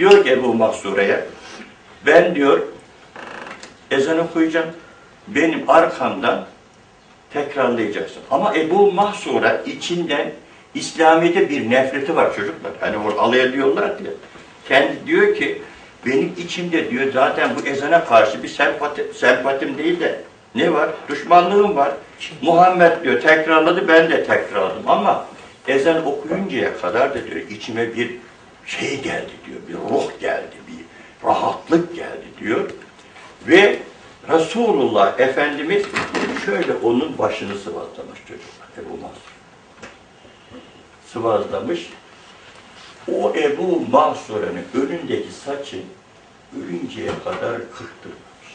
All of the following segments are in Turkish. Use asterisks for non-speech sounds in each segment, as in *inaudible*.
Diyor ki Ebu Mahsure'ye, ben diyor ezan okuyacağım, benim arkamdan tekrarlayacaksın. Ama Ebu Mahsura içinden İslamiyet'e bir nefreti var çocuklar. Hani orada alay ediyorlar diye. Kendi diyor ki benim içimde diyor zaten bu ezana karşı bir sempati, sempatim değil de ne var? Düşmanlığım var. Muhammed diyor tekrarladı ben de tekrarladım ama ezan okuyuncaya kadar da diyor içime bir şey geldi diyor. Bir ruh geldi, bir rahatlık geldi diyor. Ve Resulullah Efendimiz şöyle onun başını sıvazlamış çocuklar. Ebu Mansur. Sıvazlamış. O Ebu Mansur'un önündeki saçı ölünceye kadar kırptırmamış.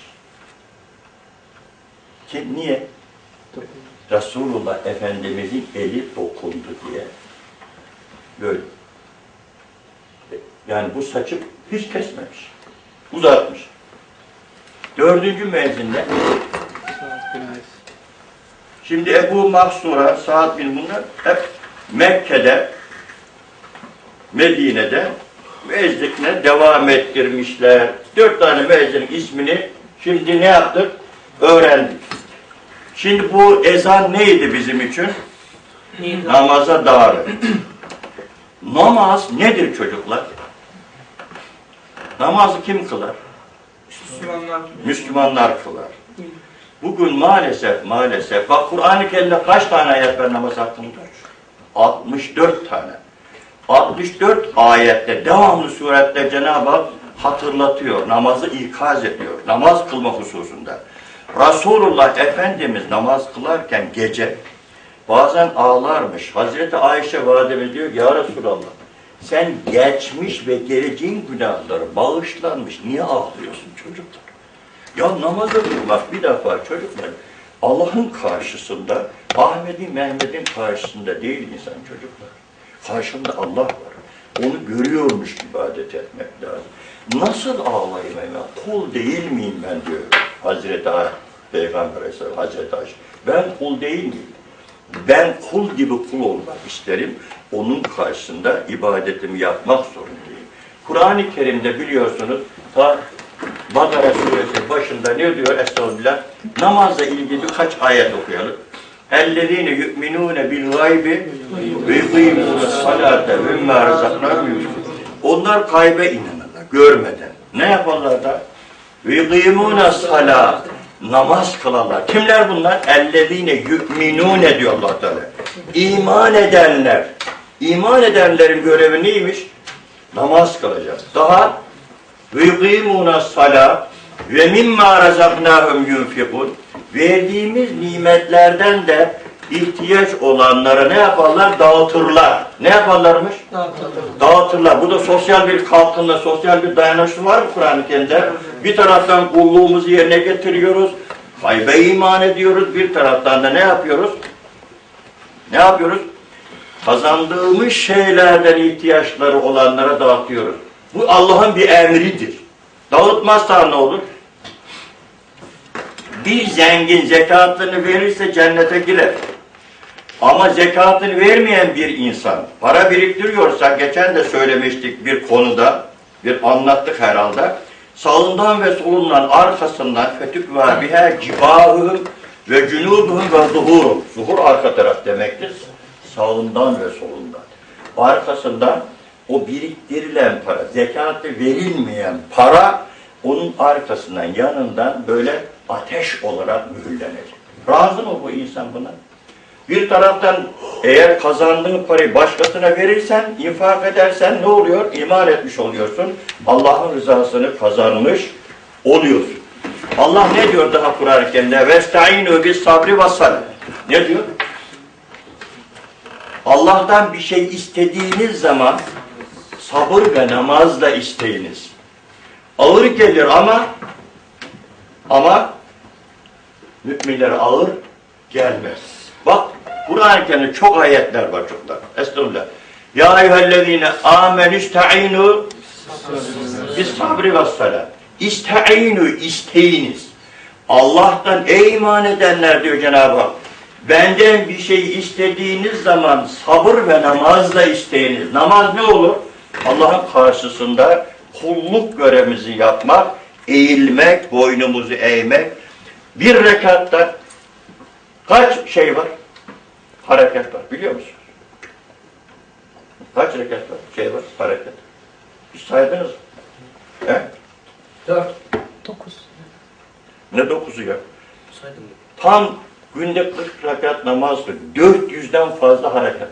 Ki niye? Resulullah Efendimizin eli dokundu diye. Böyle. Yani bu saçı hiç kesmemiş. Uzatmış. Dördüncü müezzinde Şimdi Ebu Mahsura, Sa'd bin bunlar hep Mekke'de, Medine'de müezzinle devam ettirmişler. Dört tane müezzinin ismini şimdi ne yaptık? Öğrendik. Şimdi bu ezan neydi bizim için? Namaza davet. Namaz nedir çocuklar? Namazı kim kılar? Müslümanlar Müslümanlar kılar. Bugün maalesef maalesef bak Kur'an-ı Kerim'de kaç tane ayet var namaz hakkında? 64 tane. 64 ayette devamlı surette Cenab-ı Hak hatırlatıyor, namazı ikaz ediyor, namaz kılma hususunda. Resulullah Efendimiz namaz kılarken gece bazen ağlarmış. Hazreti Ayşe validemiz diyor ki, ya Resulallah sen geçmiş ve geleceğin günahları bağışlanmış. Niye ağlıyorsun çocuklar? Ya namaza durmak bir defa çocuklar Allah'ın karşısında, Ahmet'in, Mehmet'in karşısında değil insan çocuklar. Karşında Allah var. Onu görüyormuş ibadet etmek lazım. Nasıl ağlayayım ben? Kul değil miyim ben diyor Hazreti Peygamber Aleyhisselam, Hazreti Ayşe. Ben kul değil miyim? Ben kul gibi kul olmak isterim. Onun karşısında ibadetimi yapmak zorundayım. Kur'an-ı Kerim'de biliyorsunuz ta Bakara suresi başında ne diyor Estağfirullah? Namazla ilgili kaç ayet okuyalım? اَلَّذ۪ينَ يُؤْمِنُونَ بِالْغَيْبِ وَيُقِيمُونَ الصَّلَاةَ وَمَّا رَزَقْنَاهُمْ يُنْفِقُونَ Onlar kaybe inanırlar, görmeden. Ne yaparlar da? وَيُقِيمُونَ الصَّلَاةَ namaz kılanlar. Kimler bunlar? Ellezine yu'minune diyor Allah Teala. İman edenler. İman edenlerin görevi neymiş? Namaz kılacak. Daha yuqimuna sala ve mimma razaknahum yunfikun. Verdiğimiz nimetlerden de ihtiyaç olanlara ne yaparlar? Dağıtırlar. Ne yaparlarmış? Dağıtırlar. Bu da sosyal bir kalkınma, sosyal bir dayanışma var mı Kur'an-ı Kerim'de? Bir taraftan kulluğumuzu yerine getiriyoruz, haybe iman ediyoruz, bir taraftan da ne yapıyoruz? Ne yapıyoruz? Kazandığımız şeylerden ihtiyaçları olanlara dağıtıyoruz. Bu Allah'ın bir emridir. Dağıtmazsa ne olur? Bir zengin zekatını verirse cennete girer. Ama zekatını vermeyen bir insan para biriktiriyorsa, geçen de söylemiştik bir konuda, bir anlattık herhalde. Sağından ve solundan, arkasından fetük ve biha cibahım ve cunubuhum ve zuhurum. Zuhur arka taraf demektir. Sağından ve solundan. Arkasından o biriktirilen para, zekatı verilmeyen para onun arkasından, yanından böyle ateş olarak mühürlenecek. Razı mı bu insan buna? Bir taraftan eğer kazandığın parayı başkasına verirsen, infak edersen ne oluyor? İman etmiş oluyorsun. Allah'ın rızasını kazanmış oluyorsun. Allah ne diyor daha Kur'an-ı Kerim'de? Vestainu sabri vasal. Ne diyor? Allah'tan bir şey istediğiniz zaman sabır ve namazla isteyiniz. Ağır gelir ama ama müminlere ağır gelmez. Kur'an-ı Kerim'de çok ayetler var çoklar. Estağfurullah. Ya eyyühellezine amenü ista'inu bis sabri ve salat. İsta'inu isteyiniz. Allah'tan ey iman edenler diyor Cenab-ı Hak. Benden bir şey istediğiniz zaman sabır ve namazla isteyiniz. Namaz ne olur? Allah'ın karşısında kulluk görevimizi yapmak, eğilmek, boynumuzu eğmek. Bir rekatta kaç şey var? Hareket var biliyor musun? Kaç rekat var? Şey var, hareket. Hiç saydınız mı? He? Dört. Dokuz. Ne dokuzu ya? Saydım. Tam günde 40 rekat namazdır. 400'den fazla hareket var.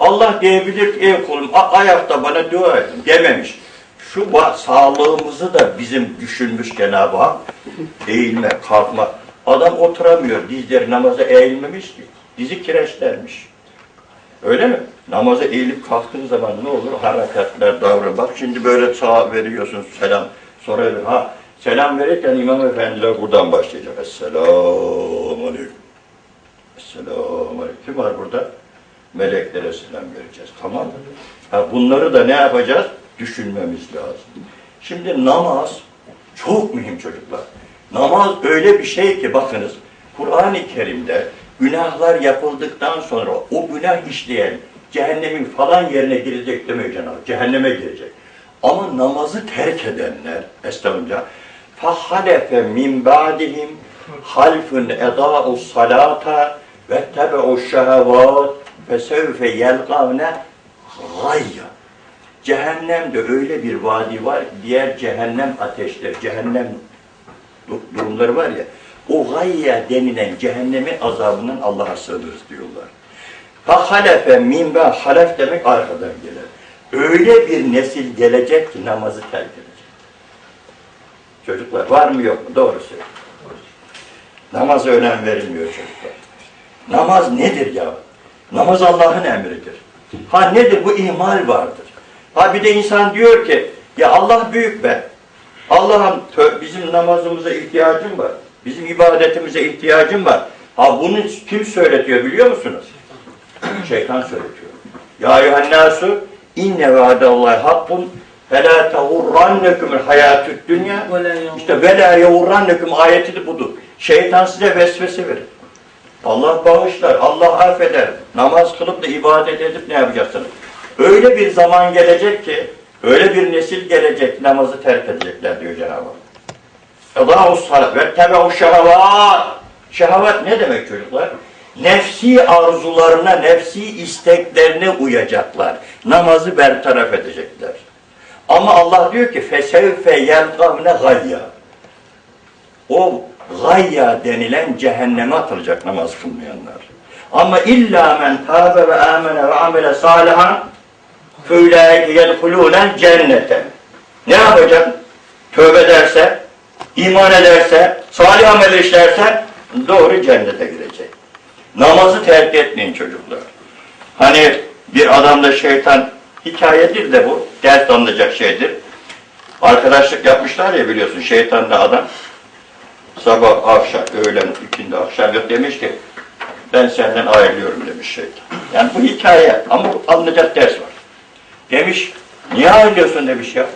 Allah diyebilir ki ey kulum ayakta bana dua edin dememiş. Şu sağlığımızı da bizim düşünmüş Cenab-ı Hak. Eğilme, kalkma. Adam oturamıyor. Dizleri namaza eğilmemiş ki. Dizi kireçlenmiş. Öyle mi? Namaza eğilip kalktığın zaman ne olur? Hareketler, davranış. Bak şimdi böyle sağa veriyorsun selam. Sonra öyle, ha selam verirken imam efendiler buradan başlayacak. Esselamu aleyküm. Esselamu aleyküm. Kim var burada? Meleklere selam vereceğiz. Tamam mı? Ha, bunları da ne yapacağız? Düşünmemiz lazım. Şimdi namaz çok mühim çocuklar. Namaz öyle bir şey ki bakınız Kur'an-ı Kerim'de günahlar yapıldıktan sonra o günah işleyen cehennemin falan yerine girecek demiyor Cenab-ı Hak. Cehenneme girecek. Ama namazı terk edenler, estağfurullah, فَحَلَفَ مِنْ بَعْدِهِمْ halfun edâ'u salata ve tebe'u şehevat ve sevfe yelgavne gayya. Cehennemde öyle bir vadi var, diğer cehennem ateşleri, cehennem du- durumları var ya, o gayya denilen cehennemin azabından Allah'a sığınırız diyorlar. Fahalefe minbe halef demek arkadan gelir. Öyle bir nesil gelecek ki namazı terk edecek. Çocuklar var mı yok mu? Doğru söylüyor. Namaza önem verilmiyor çocuklar. Namaz nedir ya? Namaz Allah'ın emridir. Ha nedir? Bu ihmal vardır. Ha bir de insan diyor ki ya Allah büyük be. Allah'ım bizim namazımıza ihtiyacım var. Bizim ibadetimize ihtiyacım var. Ha bunu kim söyletiyor biliyor musunuz? Şeytan söyletiyor. Ya eyyühennâsü inne vaadallahi hakkun felâ tehurrannekumul hayâtüd dünya işte velâ yevurrannekum ayeti de budur. Şeytan size vesvese verir. Allah bağışlar, Allah affeder. Namaz kılıp da ibadet edip ne yapacaksınız? Öyle bir zaman gelecek ki, öyle bir nesil gelecek, namazı terk edecekler diyor Cenab-ı Hak. Salat ve tebe'u şehavat. Şehavat ne demek çocuklar? Nefsi arzularına, nefsi isteklerine uyacaklar. Namazı bertaraf edecekler. Ama Allah diyor ki fesevfe yelkavne gayya. O gayya denilen cehenneme atılacak namaz kılmayanlar. Ama illa men tâbe ve amene ve amele salihan fâulâike yedhulûnen cennete. Ne yapacak? Tövbe ederse, iman ederse, salih amel işlerse doğru cennete girecek. Namazı terk etmeyin çocuklar. Hani bir adamda şeytan hikayedir de bu. Ders anlayacak şeydir. Arkadaşlık yapmışlar ya biliyorsun şeytanla adam. Sabah, akşam, öğlen, ikindi, akşam yok demiş ki ben senden ayrılıyorum demiş şeytan. Yani bu hikaye ama alınacak ders var. Demiş niye ayrılıyorsun demiş ya.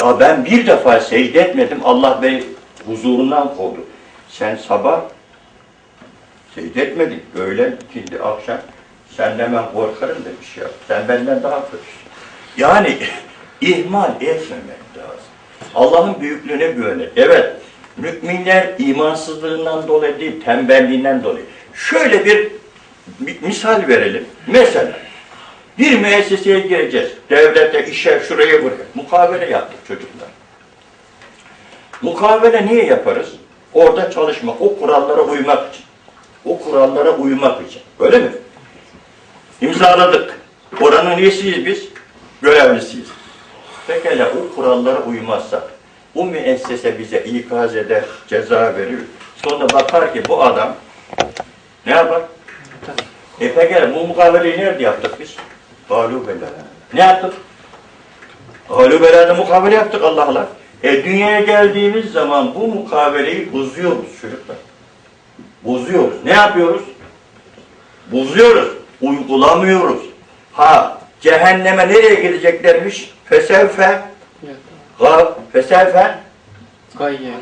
Ya ben bir defa secde etmedim Allah beni huzurundan kovdu. Sen sabah secde etmedin. Öğlen, ikindi, akşam senden ben korkarım demiş ya. Sen benden daha kötüsün. Yani *laughs* ihmal etmemek lazım. Allah'ın büyüklüğüne güvenir. Evet, müminler imansızlığından dolayı değil, tembelliğinden dolayı. Şöyle bir, misal verelim. Mesela bir müesseseye gireceğiz. Devlete, işe, şuraya buraya. Mukavele yaptık çocuklar. Mukavele niye yaparız? Orada çalışmak, o kurallara uymak için. O kurallara uymak için. Öyle mi? İmzaladık. Oranın üyesiyiz biz, görevlisiyiz. Pekala o kurallara uymazsak, bu müessese bize ikaz eder, ceza verir. Sonra bakar ki bu adam ne yapar? E pekala bu mukaveleyi nerede yaptık biz? Galu bela. Ne yaptık? Galu belada mukavele yaptık Allah'la. E dünyaya geldiğimiz zaman bu mukaveleyi bozuyoruz çocuklar. Bozuyoruz. Ne yapıyoruz? Bozuyoruz. Uygulamıyoruz. Ha cehenneme nereye gideceklermiş? Fesevfe gav fesevfe Gayye.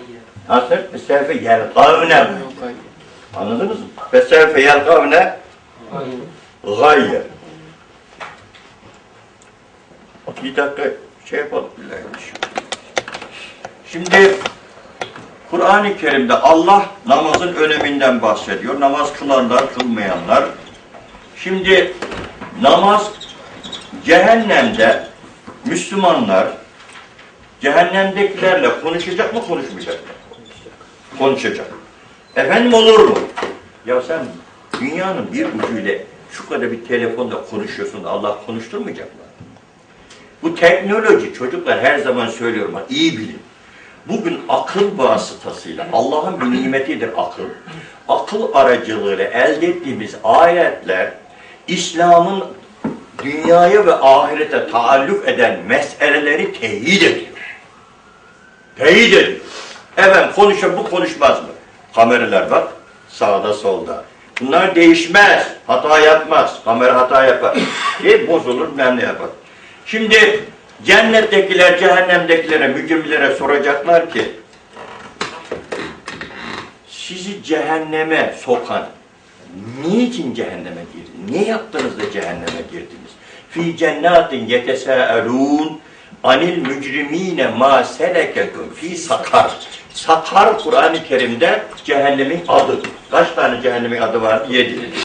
nasıl? Fesevfe yelgavne. Anladınız mı? Fesevfe yelgavne gayye. Bir dakika şey yapalım. Şimdi Kur'an-ı Kerim'de Allah namazın öneminden bahsediyor. Namaz kılanlar, kılmayanlar. Şimdi namaz cehennemde Müslümanlar cehennemdekilerle konuşacak mı konuşmayacak mı? Konuşacak. Efendim olur mu? Ya sen dünyanın bir ucuyla şu kadar bir telefonda konuşuyorsun Allah konuşturmayacak mı? Bu teknoloji çocuklar her zaman söylüyorum iyi bilin. Bugün akıl vasıtasıyla Allah'ın bir nimetidir akıl. Akıl aracılığıyla elde ettiğimiz ayetler İslam'ın dünyaya ve ahirete taalluk eden meseleleri teyit ediyor. Teyit ediyor. Efendim konuşur bu konuşmaz mı? Kameralar bak sağda solda. Bunlar değişmez. Hata yapmaz. Kamera hata yapar. E, bozulur ben ne yapar. Şimdi cennettekiler cehennemdekilere, mücrimlere soracaklar ki sizi cehenneme sokan niçin cehenneme girdiniz? Ne yaptınız da cehenneme girdiniz? Fi cennatin yetesâelûn anil mücrimine ma selekekum fi sakar. Sakar Kur'an-ı Kerim'de cehennemin adı. Kaç tane cehennemin adı var? Yedi.